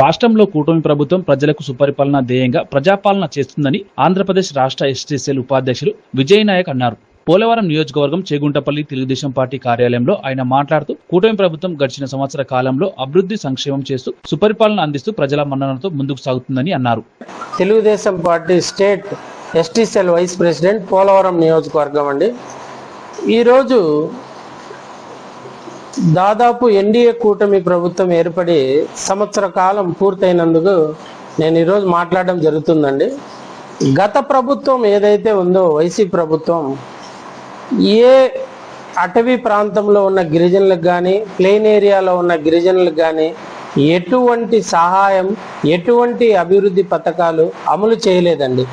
రాష్ట్రంలో కూటమి ప్రభుత్వం ప్రజలకు సుపరిపాలన ధ్యేయంగా ప్రజాపాలన చేస్తుందని ఆంధ్రప్రదేశ్ రాష్ట్ర ఎస్టీసీఎల్ ఉపాధ్యక్షులు విజయ్ నాయక్ అన్నారు. పోలవరం నియోజకవర్గం చేగుంటపల్లి తెలుగుదేశం పార్టీ కార్యాలయంలో ఆయన మాట్లాడుతూ కూటమి ప్రభుత్వం గడిచిన సంవత్సర కాలంలో అభివృద్ధి సంక్షేమం చేస్తూ సుపరిపాలన అందిస్తూ ప్రజల మన్ననతో ముందుకు సాగుతుందని అన్నారు. Telugu Desam party state STCL vice president Polavaram నియోజకవర్గం అండి. ఈరోజు దాదాపు ఎన్డీఏ కూటమి ప్రభుత్వం ఏర్పడి సంవత్సర కాలం పూర్తయినందుకు నేను ఈరోజు మాట్లాడడం జరుగుతుందండి. గత ప్రభుత్వం ఏదైతే ఉందో వైసీ ప్రభుత్వం ఏ అటవీ ప్రాంతంలో ఉన్న గిరిజనులకు కానీ ప్లెయిన్ ఏరియాలో ఉన్న గిరిజనులకు కానీ ఎటువంటి సహాయం ఎటువంటి అభివృద్ధి పథకాలు అమలు చేయలేదండి.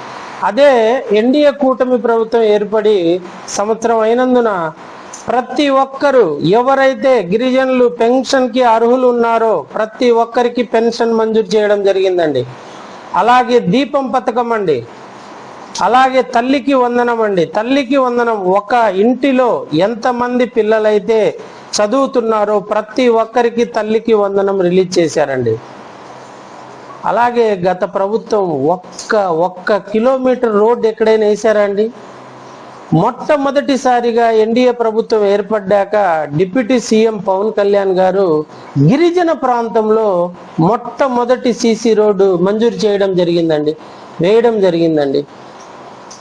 అదే ఎన్డీఏ కూటమి ప్రభుత్వం ఏర్పడి సంవత్సరం అయినందున ప్రతి ఒక్కరు ఎవరైతే గిరిజనులు పెన్షన్కి అర్హులు ఉన్నారో ప్రతి ఒక్కరికి పెన్షన్ మంజూరు చేయడం జరిగిందండి. అలాగే దీపం పథకం అండి. అలాగే తల్లికి వందనం అండి. తల్లికి వందనం. ఒక ఇంటిలో ఎంతమంది పిల్లలైతే చదువుతున్నారో ప్రతి ఒక్కరికి తల్లికి వందనం రిలీజ్ చేశారండి. అలాగే గత ప్రభుత్వం ఒక్క ఒక్క కిలోమీటర్ రోడ్ ఎక్కడైనా వేసారా అండి? మొట్టమొదటిసారిగా ఎన్డీఏ ప్రభుత్వం ఏర్పడ్డాక డిప్యూటీ సీఎం పవన్ కళ్యాణ్ గారు గిరిజన ప్రాంతంలో మొట్టమొదటి సీసీ రోడ్డు మంజూరు చేయడం జరిగిందండి వేయడం జరిగిందండి.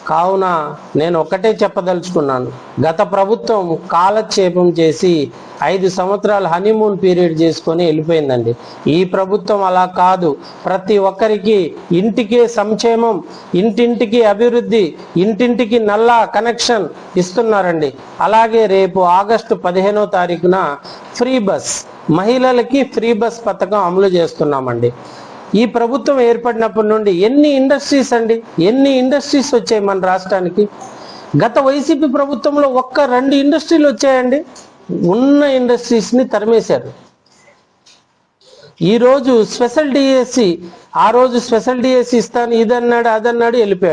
కావున నేను ఒకటే చెప్పదలుచుకున్నాను. గత ప్రభుత్వం కాలక్షేపం చేసి ఐదు సంవత్సరాలు హనీమూన్ పీరియడ్ చేసుకొని వెళ్ళిపోయిందండి. ఈ ప్రభుత్వం అలా కాదు. ప్రతి ఒక్కరికి ఇంటికే సంక్షేమం ఇంటింటికి అభివృద్ధి ఇంటింటికి నల్లా కనెక్షన్ ఇస్తున్నారండి. అలాగే రేపు ఆగస్టు పదిహేనో తారీఖున ఫ్రీ బస్ మహిళలకి ఫ్రీ బస్ పథకం అమలు చేస్తున్నామండి. ఈ ప్రభుత్వం ఏర్పడినప్పటి నుండి ఎన్ని ఇండస్ట్రీస్ అండి? ఎన్ని ఇండస్ట్రీస్ వచ్చాయి మన రాష్ట్రానికి? గత వైసీపీ ప్రభుత్వంలో ఒక్క రెండు ఇండస్ట్రీలు వచ్చాయండి. ఉన్న ఇండస్ట్రీస్ని తరిమేశారు. ఈ రోజు స్పెషల్ డిఎస్సి ఆ రోజు స్పెషల్ డిఎస్సి ఇస్తాను ఇదన్నాడు అదన్నాడు వెళ్ళిపోయాడు.